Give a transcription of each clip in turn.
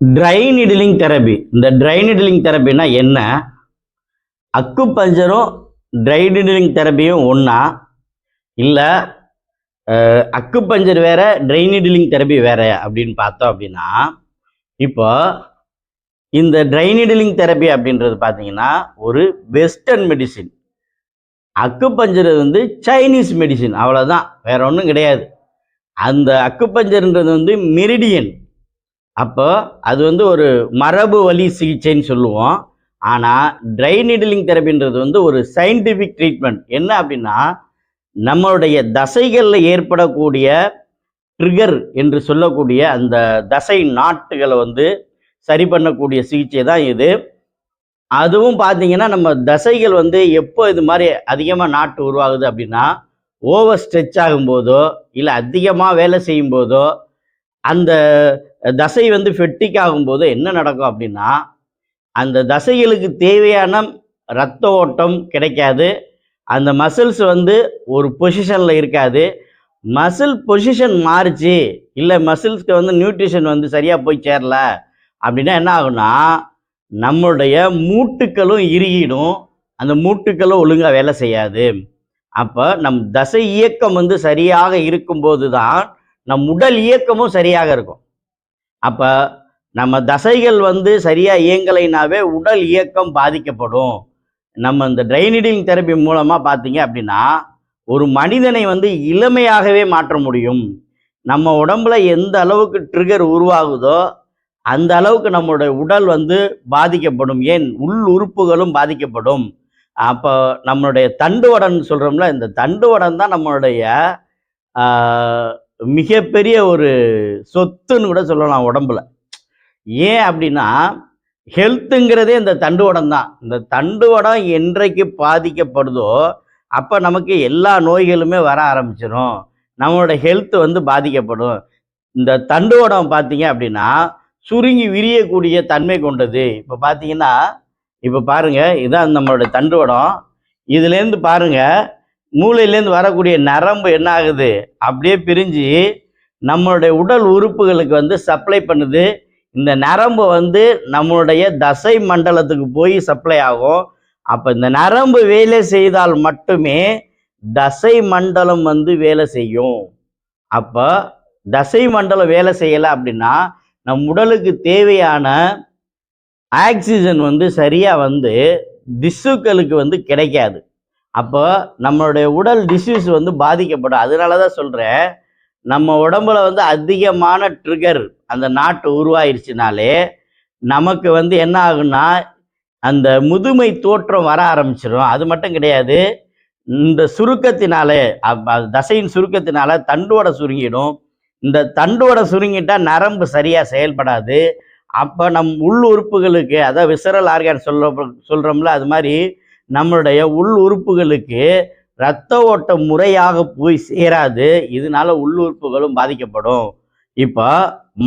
Try needling therapy இந்த dry needling தெரப்பினா என்ன? அக்கு பஞ்சரும் ட்ரை நிடிலிங் தெரப்பியும் ஒன்றா இல்லை அக்கு பஞ்சர் வேற ட்ரை நிடிலிங் தெரப்பி வேற அப்படின்னு பார்த்தோம் அப்படின்னா இப்போ இந்த ட்ரை நிடிலிங் தெரப்பி அப்படின்றது பார்த்தீங்கன்னா ஒரு வெஸ்டர்ன் மெடிசின் அக்கு பஞ்சர் வந்து சைனீஸ் மெடிசின் அவ்வளோதான் வேற ஒன்றும் கிடையாது. அந்த அக்கு பஞ்சர்ன்றது வந்து மெரிடியன் அப்போ அது வந்து ஒரு மரபு வழி சிகிச்சைன்னு சொல்லுவோம். ஆனால் ட்ரை நீடிலிங் தெரப்பின்றது வந்து ஒரு சயின்டிஃபிக் ட்ரீட்மெண்ட் என்ன அப்படின்னா நம்மளுடைய தசைகளில் ஏற்படக்கூடிய ட்ரிகர் என்று சொல்லக்கூடிய அந்த தசை நாட்டுகளை வந்து சரி பண்ணக்கூடிய சிகிச்சை தான் இது. அதுவும் பார்த்தீங்கன்னா நம்ம தசைகள் வந்து எப்போ இது மாதிரி அதிகமாக நாட்டு உருவாகுது அப்படின்னா ஓவர் ஸ்ட்ரெச் ஆகும்போதோ இல்லை அதிகமாக வேலை செய்யும் போதோ அந்த தசை வந்து ஃபெட்டிக் ஆகும்போது என்ன நடக்கும் அப்படின்னா அந்த தசைகளுக்கு தேவையான ரத்த ஓட்டம் கிடைக்காது. அந்த மசில்ஸ் வந்து ஒரு பொசிஷனில் இருக்காது. மசில் பொசிஷன் மாறுச்சு. இல்லை மசில்ஸ்க்கு வந்து நியூட்ரிஷன் வந்து சரியாக போய் சேரல அப்படின்னா என்ன ஆகும்னா நம்மளுடைய மூட்டுக்களும் இறுகிடும். அந்த மூட்டுக்களும் ஒழுங்காக வேலை செய்யாது. அப்போ நம் தசை இயக்கம் வந்து சரியாக இருக்கும்போது தான் நம் உடல் இயக்கமும் சரியாக இருக்கும். அப்போ நம்ம தசைகள் வந்து சரியாக இயங்கலைனாவே உடல் இயக்கம் பாதிக்கப்படும். நம்ம இந்த ட்ரைனிடிங் தெரப்பி மூலமாக பார்த்தீங்க அப்படின்னா ஒரு மனிதனை வந்து இளமையாகவே மாற்ற முடியும். நம்ம உடம்புல எந்த அளவுக்கு ட்ரிகர் உருவாகுதோ அந்த அளவுக்கு நம்மளுடைய உடல் வந்து பாதிக்கப்படும். ஏன்? உள் உறுப்புகளும் பாதிக்கப்படும். அப்போ நம்மளுடைய தண்டுவடன் சொல்கிறோம்ல இந்த தண்டுவடன் தான் நம்மளுடைய மிகப்பெரிய ஒரு சொத்துன்னு கூட சொல்லலாம் உடம்புல. ஏன் அப்படின்னா ஹெல்த்துங்கிறதே இந்த தண்டுவடம் தான். இந்த தண்டுவடம் என்றைக்கு பாதிக்கப்படுதோ அப்போ நமக்கு எல்லா நோய்களுமே வர ஆரம்பிச்சிடும் நம்மளோட ஹெல்த் வந்து பாதிக்கப்படும். இந்த தண்டுவடம் பார்த்தீங்க அப்படின்னா சுருங்கி விரியக்கூடிய தன்மை கொண்டது. இப்போ பார்த்தீங்கன்னா இப்போ பாருங்கள் இதான் நம்மளோட தண்டுவடம் இதுலேருந்து பாருங்க மூளையிலேருந்து வரக்கூடிய நரம்பு என்ன ஆகுது அப்படியே பிரிஞ்சு நம்மளுடைய உடல் உறுப்புகளுக்கு வந்து சப்ளை பண்ணுது. இந்த நரம்பு வந்து நம்மளுடைய தசை மண்டலத்துக்கு போய் சப்ளை ஆகும். அப்போ இந்த நரம்பு வேலை செய்தால் மட்டுமே தசை மண்டலம் வந்து வேலை செய்யும். அப்போ தசை மண்டலம் வேலை செய்யலை அப்படின்னா நம் உடலுக்கு தேவையான ஆக்சிஜன் வந்து சரியாக வந்து திசுக்களுக்கு வந்து கிடைக்காது. அப்போ நம்மளுடைய உடல் டிசீஸ் வந்து பாதிக்கப்படும். அதனால தான் சொல்கிறேன் நம்ம உடம்புல வந்து அதிகமான ட்ரிகர் அந்த நாட்டு உருவாயிருச்சுனாலே நமக்கு வந்து என்ன ஆகும்னா அந்த முதுமை தோற்றம் வர ஆரம்பிச்சிடும் அது மட்டும் கிடையாது இந்த சுருக்கத்தினாலே அது தசையின் சுருக்கத்தினால தண்டோட சுருங்கிடும். இந்த தண்டோட சுருங்கிட்டா நரம்பு சரியாக செயல்படாது. அப்போ நம் உள் உறுப்புகளுக்கு அதாவது விசரல் ஆர்கான் சொல்ல சொல்கிறோம்ல அது மாதிரி நம்மளுடைய உள் உறுப்புகளுக்கு இரத்த ஓட்டம் முறையாக போய் சேராது. இதனால உள் உறுப்புகளும் பாதிக்கப்படும். இப்போ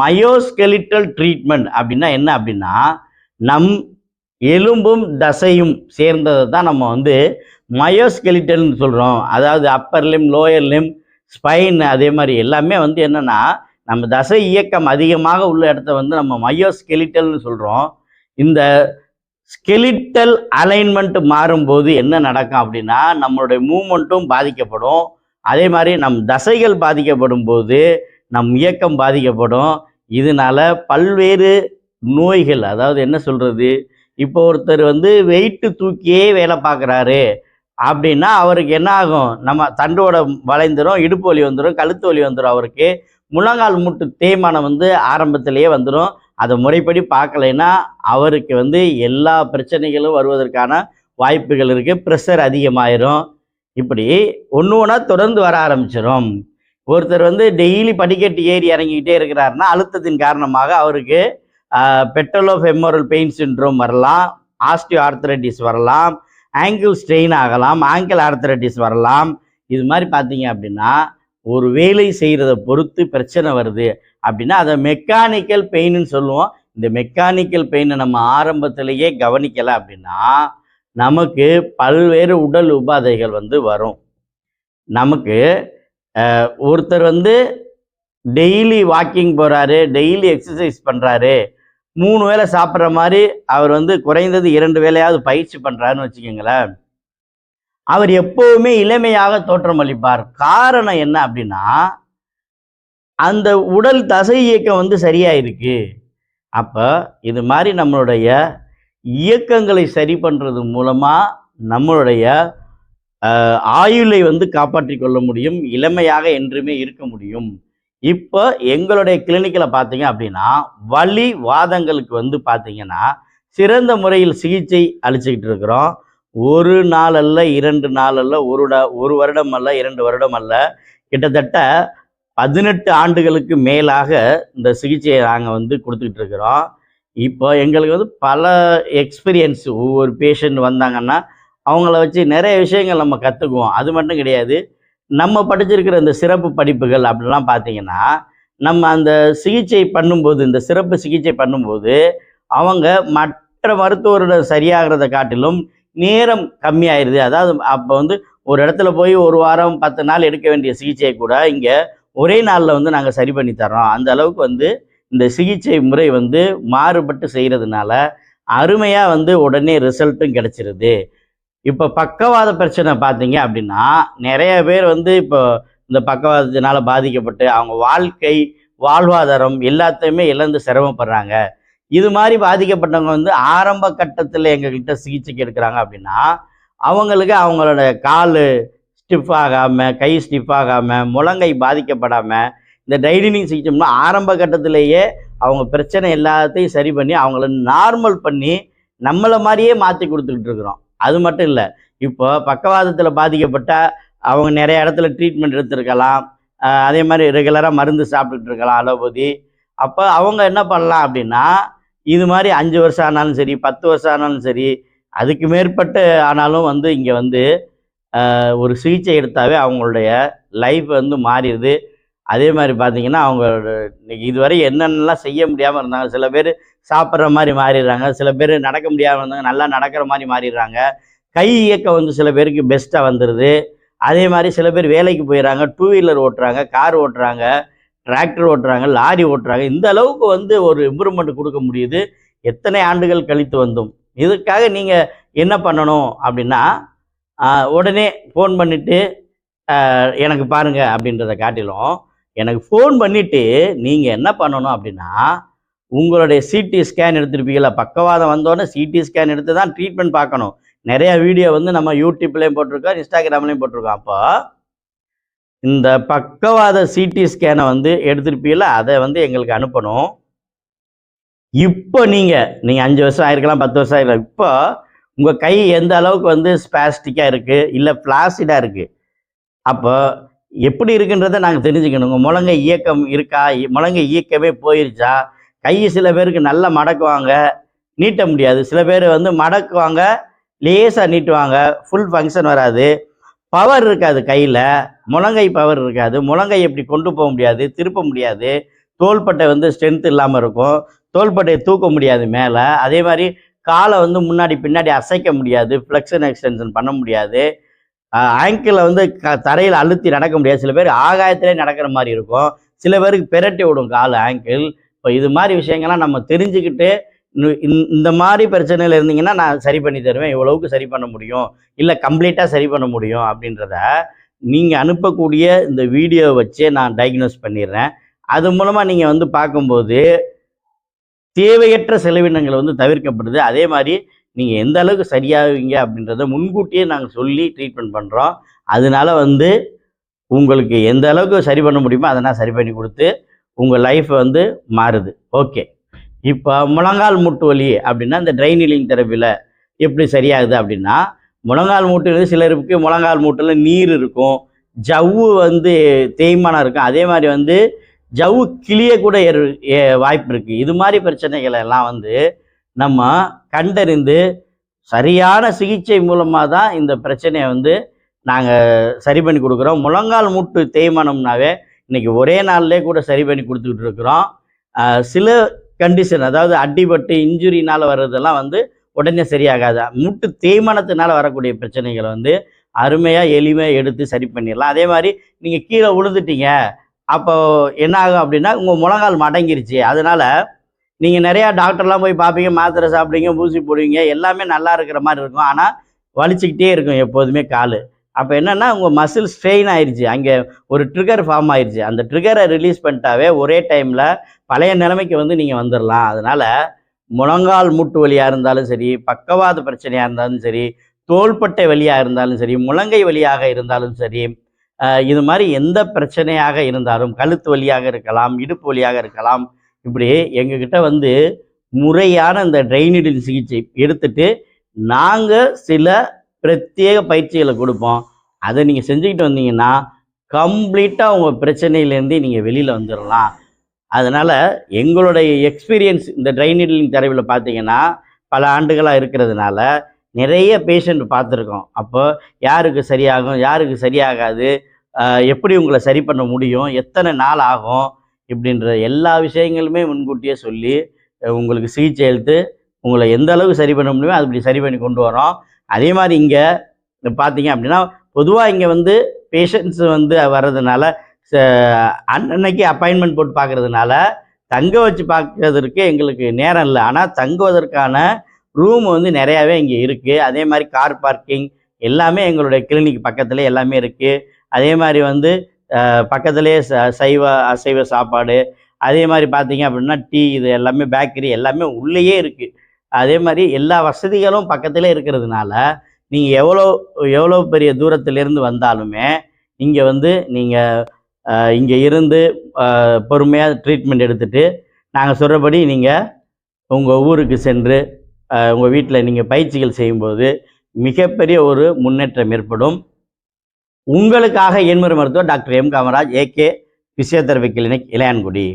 மயோஸ்கெலிட்டல் ட்ரீட்மெண்ட் அப்படின்னா என்ன அப்படின்னா நம் எலும்பும் தசையும் சேர்ந்ததை தான் நம்ம வந்து மயோஸ்கெலிட்டல்னு சொல்கிறோம் அதாவது upper limb lower limb spine அதே மாதிரி எல்லாமே வந்து என்னென்னா நம்ம தசை இயக்கம் அதிகமாக உள்ள இடத்த வந்து நம்ம மயோஸ்கெலிட்டல்னு சொல்கிறோம் இந்த ஸ்கெலிட்டல் அலைன்மெண்ட் மாறும்போது என்ன நடக்கும் அப்படின்னா நம்மளுடைய மூமெண்ட்டும் பாதிக்கப்படும். அதே மாதிரி நம் தசைகள் பாதிக்கப்படும் போது நம் இயக்கம் பாதிக்கப்படும். இதனால பல்வேறு நோய்கள் அதாவது என்ன சொல்கிறது இப்போ ஒருத்தர் வந்து வெயிட்டு தூக்கியே வேலை பார்க்குறாரு அப்படின்னா அவருக்கு என்ன ஆகும்? நம்ம தண்டோட வளைந்துடும் இடுப்பு வலி வந்துடும் கழுத்து வலி வந்துடும் அவருக்கு. முழங்கால் மூட்டு தேய்மானம் வந்து ஆரம்பத்திலேயே வந்துடும் அதை முறைப்படி பார்க்கலைன்னா அவருக்கு வந்து எல்லா பிரச்சனைகளும் வருவதற்கான வாய்ப்புகள் இருக்குது ப்ரெஷர் அதிகமாயிரும். இப்படி ஒன்று ஒன்றா தொடர்ந்து வர ஆரம்பிச்சிடும் ஒருத்தர் வந்து டெய்லி படிக்கட்டு ஏறி இறங்கிக்கிட்டே இருக்கிறாருன்னா அழுத்தத்தின் காரணமாக அவருக்கு பெட்டலோ ஃபெமோரல் பெயின் சின்ட்ரோம் வரலாம். ஆஸ்டியோ ஆர்த்தரைட்டிஸ் வரலாம். ஆங்கிள் ஸ்ட்ரெயின் ஆகலாம். ஆங்கிள் ஆர்த்தரைட்டிஸ் வரலாம். இது மாதிரி பார்த்தீங்க அப்படின்னா ஒரு வேலை செய்கிறத பொறுத்து பிரச்சனை வருது. அப்படின்னா அதை மெக்கானிக்கல் பெயின்னு சொல்லுவோம். இந்த மெக்கானிக்கல் பெயினை நம்ம ஆரம்பத்திலேயே கவனிக்கலை அப்படின்னா நமக்கு பல்வேறு உடல் உபாதைகள் வந்து வரும். நமக்கு ஒருத்தர் வந்து டெய்லி வாக்கிங் போகிறாரு டெய்லி எக்ஸசைஸ் பண்ணுறாரு மூணு வேளை சாப்பிட்ற மாதிரி அவர் வந்து குறைந்தது இரண்டு வேலையாவது பயிற்சி பண்ணுறாருன்னு வச்சுக்கோங்களேன். அவர் எப்போவுமே இளமையாக தோற்றமளிப்பார். காரணம் என்ன அப்படின்னா அந்த உடல் தசை இயக்கம் வந்து சரியாக இருக்கு அப்போ இது மாதிரி நம்மளுடைய இயக்கங்களை சரி பண்ணுறது மூலமாக நம்மளுடைய ஆயுளை வந்து காப்பாற்றிக் கொள்ள முடியும் இளமையாக என்றுமே இருக்க முடியும். இப்போ எங்களுடைய கிளினிக்கில் பார்த்தீங்க அப்படின்னா வலி வாதங்களுக்கு வந்து பார்த்தீங்கன்னா சிறந்த முறையில் சிகிச்சை அளிச்சுக்கிட்டு இருக்கிறோம். ஒரு நாள் அல்ல இரண்டு நாள் அல்ல ஒரு ட- ஒரு வருடம் அல்ல இரண்டு வருடம் அல்ல. கிட்டத்தட்ட பதினெட்டு ஆண்டுகளுக்கு மேலாக இந்த சிகிச்சையை நாங்கள் வந்து கொடுத்துக்கிட்டு இருக்கிறோம். இப்போ எங்களுக்கு வந்து பல எக்ஸ்பீரியன்ஸ் ஒவ்வொரு பேஷண்ட் வந்தாங்கன்னா அவங்கள வச்சு நிறைய விஷயங்கள் நம்ம கற்றுக்குவோம் அது மட்டும் கிடையாது. நம்ம படிச்சிருக்கிற இந்த சிறப்பு படிப்புகள் அப்படிலாம் பார்த்தீங்கன்னா நம்ம அந்த சிகிச்சை பண்ணும்போது இந்த சிறப்பு சிகிச்சை பண்ணும்போது அவங்க மற்ற மருத்துவருடன் சரியாகிறத காட்டிலும் நேரம் கம்மியாயிருது. அதாவது அப்போ வந்து ஒரு இடத்துல போய் ஒரு வாரம் பத்து நாள் எடுக்க வேண்டிய சிகிச்சையை கூட இங்கே ஒரே நாளில் வந்து நாங்கள் சரி பண்ணி தரோம் அந்த அளவுக்கு வந்து இந்த சிகிச்சை முறை வந்து மாறுபட்டு செய்கிறதுனால அருமையாக வந்து உடனே ரிசல்ட்டும் கிடைச்சிருது. இப்போ பக்கவாத பிரச்சனை பார்த்தீங்க அப்படின்னா நிறைய பேர் வந்து இப்போ இந்த பக்கவாதத்தினால பாதிக்கப்பட்டு அவங்க வாழ்க்கை வாழ்வாதாரம் எல்லாத்தையுமே இழந்து சிரமப்படுறாங்க. இது மாதிரி பாதிக்கப்பட்டவங்க வந்து ஆரம்ப கட்டத்தில் எங்ககிட்ட சிகிச்சைக்கு எடுக்கிறாங்க அப்படின்னா அவங்களுக்கு அவங்களோட கால் ஸ்டிஃப் ஆகாமல் கை ஸ்டிஃப் ஆகாமல் முழங்கை பாதிக்கப்படாமல் இந்த டைனிங் சிகிச்சைனா ஆரம்ப கட்டத்திலேயே அவங்க பிரச்சனை எல்லாத்தையும் சரி பண்ணி அவங்கள நார்மல் பண்ணி நம்மளை மாதிரியே மாற்றி கொடுத்துக்கிட்டு இருக்கிறோம். அது மட்டும் இல்லை இப்போ பக்கவாதத்தில் பாதிக்கப்பட்ட அவங்க நிறைய இடத்துல ட்ரீட்மெண்ட் எடுத்திருக்கலாம். அதே மாதிரி ரெகுலராக மருந்து சாப்பிட்டுட்டு இருக்கலாம் அலோபதி. அப்போ அவங்க என்ன பண்ணலாம் அப்படின்னா இது மாதிரி அஞ்சு வருஷம் ஆனாலும் சரி பத்து வருஷம் ஆனாலும் சரி அதுக்கு மேற்பட்டு ஆனாலும் வந்து இங்கே வந்து ஒரு சிகிச்சை எடுத்தாவே அவங்களுடைய லைஃப் வந்து மாறிடுது. அதே மாதிரி பார்த்தீங்கன்னா அவங்களோட இதுவரை என்னென்னலாம் செய்ய முடியாமல் இருந்தாங்க. சில பேர் சாப்பிட்ற மாதிரி மாறிடுறாங்க. சில பேர் நடக்க முடியாமல் இருந்தாங்க. நல்லா நடக்கிற மாதிரி மாறிடுறாங்க. கை இயக்கம் வந்து சில பேருக்கு பெஸ்ட்டாக வந்துடுது அதே மாதிரி சில பேர் வேலைக்கு போயிடுறாங்க. டூ வீலர் ஓட்டுறாங்க கார் ஓட்டுறாங்க டிராக்டர் ஓட்டுறாங்க லாரி ஓட்டுறாங்க. இந்த அளவுக்கு வந்து ஒரு இம்ப்ரூவ்மெண்ட் கொடுக்க முடியுது. எத்தனை ஆண்டுகள் கழித்து வந்தோம். இதுக்காக நீங்கள் என்ன பண்ணணும் அப்படின்னா உடனே ஃபோன் பண்ணிவிட்டு எனக்கு பாருங்க அப்படின்றத காட்டிலும் எனக்கு ஃபோன் பண்ணிவிட்டு நீங்கள் என்ன பண்ணணும் அப்படின்னா உங்களுடைய சிடி ஸ்கேன் எடுத்துருப்பீங்களா பக்கவாதம் வந்தோடனே சிடி ஸ்கேன் எடுத்து தான் ட்ரீட்மெண்ட் பார்க்கணும். நிறையா வீடியோ வந்து நம்ம யூடியூப்லேயும் போட்டிருக்கோம் இன்ஸ்டாகிராம்லேயும் போட்டிருக்கோம். அப்போ இந்த பக்கவாத சிடி ஸ்கேனை வந்து எடுத்துருப்பீங்கள அதை வந்து எங்களுக்கு அனுப்பணும். இப்போ நீங்கள் நீங்கள் அஞ்சு வருஷம் ஆயிருக்கலாம் பத்து வருஷம் ஆயிருக்கலாம். இப்போ உங்கள் கை எந்த அளவுக்கு வந்து ஸ்பாஸ்டிக்காக இருக்குது இல்லை ஃப்ளாசிடாக இருக்குது அப்போ எப்படி இருக்குன்றதை நாங்கள் தெரிஞ்சுக்கணும். உங்கள் முழங்கை இயக்கம் இருக்கா? இ- முழங்கை இயக்கமே போயிருச்சா? கை சில பேருக்கு நல்லா மடக்குவாங்க. நீட்ட முடியாது. சில பேர் வந்து மடக்குவாங்க லேசாக நீட்டுவாங்க. ஃபுல் ஃபங்க்ஷன் வராது. பவர் இருக்காது கையில். முழங்கை பவர் இருக்காது. முழங்கை எப்படி கொண்டு போக முடியாது? திருப்ப முடியாது. தோள்பட்டை வந்து ஸ்ட்ரென்த் இல்லாமல் இருக்கும். தோள்பட்டையை தூக்க முடியாது மேலே. அதே மாதிரி காலை வந்து முன்னாடி பின்னாடி அசைக்க முடியாது ஃப்ளெக்ஷன் எக்ஸ்டென்ஷன் பண்ண முடியாது. ஆங்கிளில் வந்து க தரையில் அழுத்தி நடக்க முடியாது. சில பேர் ஆகாயத்திலே நடக்கிற மாதிரி இருக்கும். சில பேருக்கு பெரட்டி விடும் கால் ஆங்கிள் இப்போ இது மாதிரி விஷயங்கள்லாம் நம்ம தெரிஞ்சுக்கிட்டு இந்த- இந்த- இந்த மாதிரி பிரச்சனையில் இருந்தீங்கன்னா நான் சரி பண்ணி தருவேன். இவ்வளவுக்கு சரி பண்ண முடியும். இல்லை கம்ப்ளீட்டாக சரி பண்ண முடியும் அப்படின்றத நீங்கள் அனுப்பக்கூடிய இந்த வீடியோ வச்சே நான் டயக்னோஸ் பண்ணிடுறேன். அது மூலமாக நீங்கள் வந்து பார்க்கும்போது தேவையற்ற செலவினங்கள் வந்து தவிர்க்கப்படுது. அதே மாதிரி நீங்கள் எந்த அளவுக்கு சரியாகுவீங்க அப்படின்றத முன்கூட்டியே நாங்கள் சொல்லி ட்ரீட்மெண்ட் பண்ணுறோம் அதனால வந்து உங்களுக்கு எந்த அளவுக்கு சரி பண்ண முடியுமோ அதை நான் சரி பண்ணி கொடுத்து உங்கள் லைஃப் வந்து மாறுது. ஓகே இப்போ முழங்கால் மூட்டு வலி அப்படின்னா இந்த ட்ரைனிலிங் தெரப்பியில் எப்படி சரியாகுது அப்படின்னா முழங்கால் மூட்டு வந்து சிலருக்கு முழங்கால் மூட்டில் நீர் இருக்கும் ஜவ்வு வந்து தேய்மானம் இருக்கும். அதே மாதிரி வந்து ஜவு கிளிய கூட ஏறு- ஏ- வாய்ப்பு இருக்குது இது மாதிரி பிரச்சனைகளை எல்லாம் வந்து நம்ம கண்டறிந்து சரியான சிகிச்சை மூலமாக தான் இந்த பிரச்சனையை வந்து நாங்கள் சரி பண்ணி கொடுக்குறோம். முழங்கால் மூட்டு தேய்மானம்னாவே இன்னைக்கு ஒரே நாள்லேயே கூட சரி பண்ணி கொடுத்துக்கிட்டு இருக்கிறோம். சில கண்டிஷன் அதாவது அடிபட்டு இன்ஜுரினால் வர்றதெல்லாம் வந்து உடனே சரியாகாது. மூட்டு தேய்மானத்தினால வரக்கூடிய பிரச்சனைகளை வந்து அருமையாக எளிமையாக எடுத்து சரி பண்ணிடலாம். அதே மாதிரி நீங்கள் கீழே விழுந்துட்டீங்க அப்போ என்ன ஆகும் அப்படின்னா உங்கள் முழங்கால் மடங்கிருச்சு. அதனால் நீங்கள் நிறையா டாக்டர்லாம் போய் பார்ப்பீங்க மாத்திரை சாப்பிடுவீங்க ஊசி போடுவீங்க எல்லாமே நல்லா இருக்கிற மாதிரி இருக்கும். ஆனால் வலிச்சுக்கிட்டே இருக்கும் எப்போதுமே கால். அப்போ என்னென்னா உங்கள் மசில் ஸ்ட்ரெயின் ஆயிடுச்சு அங்கே ஒரு ட்ரிகர் ஃபார்ம் ஆயிடுச்சு அந்த ட்ரிகரை ரிலீஸ் பண்ணிட்டாவே ஒரே டைமில் பழைய நிலைமைக்கு வந்து நீங்கள் வந்துடலாம் அதனால் முழங்கால் மூட்டு வலியாக இருந்தாலும் சரி பக்கவாத பிரச்சனையாக இருந்தாலும் சரி தோள்பட்டை வலியாக இருந்தாலும் சரி முழங்கை வலியாக இருந்தாலும் சரி இது மாதிரி எந்த பிரச்சனையாக இருந்தாலும் கழுத்து வலியாக இருக்கலாம் இடுப்பு வலியாக இருக்கலாம் இப்படி எங்ககிட்ட வந்து முறையான இந்த ட்ரைனிடில் சிகிச்சை எடுத்துட்டு நாங்கள் சில பிரத்யேக பயிற்சிகளை கொடுப்போம். அதை நீங்கள் செஞ்சுக்கிட்டு வந்தீங்கன்னா கம்ப்ளீட்டாக உங்கள் பிரச்சனையிலேருந்து நீங்கள் வெளியில் வந்துடலாம் அதனால் எங்களுடைய எக்ஸ்பீரியன்ஸ் இந்த ட்ரைனிடிலிங் தரவில் பார்த்தீங்கன்னா பல ஆண்டுகளாக இருக்கிறதுனால நிறைய பேஷண்ட் பார்த்துருக்கோம். அப்போ யாருக்கு சரியாகும் யாருக்கு சரியாகாது எப்படி உங்களை சரி பண்ண முடியும்? எத்தனை நாள் ஆகும்? இப்படின்ற எல்லா விஷயங்களுமே முன்கூட்டியே சொல்லி உங்களுக்கு சிகிச்சை எடுத்து உங்களை எந்த அளவுக்கு சரி பண்ண முடியுமோ அது இப்படி சரி பண்ணி கொண்டு வரோம். அதே மாதிரி இங்கே பார்த்தீங்க அப்படின்னா பொதுவாக இங்கே வந்து பேஷண்ட்ஸ் வந்து வர்றதுனால ச- அன்னன்னைக்கு அப்பாயின்மெண்ட் போட்டு பார்க்கறதுனால தங்க வச்சு பார்க்கறதுக்கு எங்களுக்கு நேரம் இல்லை. ஆனால் தங்குவதற்கான ரூம் வந்து நிறையாவே இங்கே இருக்குது அதே மாதிரி கார் பார்க்கிங் எல்லாமே எங்களுடைய கிளினிக் பக்கத்தில் எல்லாமே இருக்குது அதே மாதிரி வந்து பக்கத்துலேயே ச சைவ அசைவ சாப்பாடு அதே மாதிரி பார்த்தீங்க அப்படின்னா டீ இது எல்லாமே பேக்கரி எல்லாமே உள்ளேயே இருக்குது அதே மாதிரி எல்லா வசதிகளும் பக்கத்தில் இருக்கிறதுனால நீங்கள் எவ்வளோ எவ்வளோ பெரிய தூரத்திலேருந்து வந்தாலுமே இங்கே வந்து நீங்கள் இங்கே இருந்து பொறுமையாக ட்ரீட்மெண்ட் எடுத்துட்டு நாங்கள் சொல்கிறபடி நீங்கள் உங்கள் ஊருக்கு சென்று உங்கள் வீட்டில் நீங்கள் பயிற்சிகள் செய்யும்போது மிகப்பெரிய ஒரு முன்னேற்றம் ஏற்படும். உங்களுக்காக எண்முறை மருத்துவர் doctor M Kamaraj AK physiotherapy clinic Ilayangudi.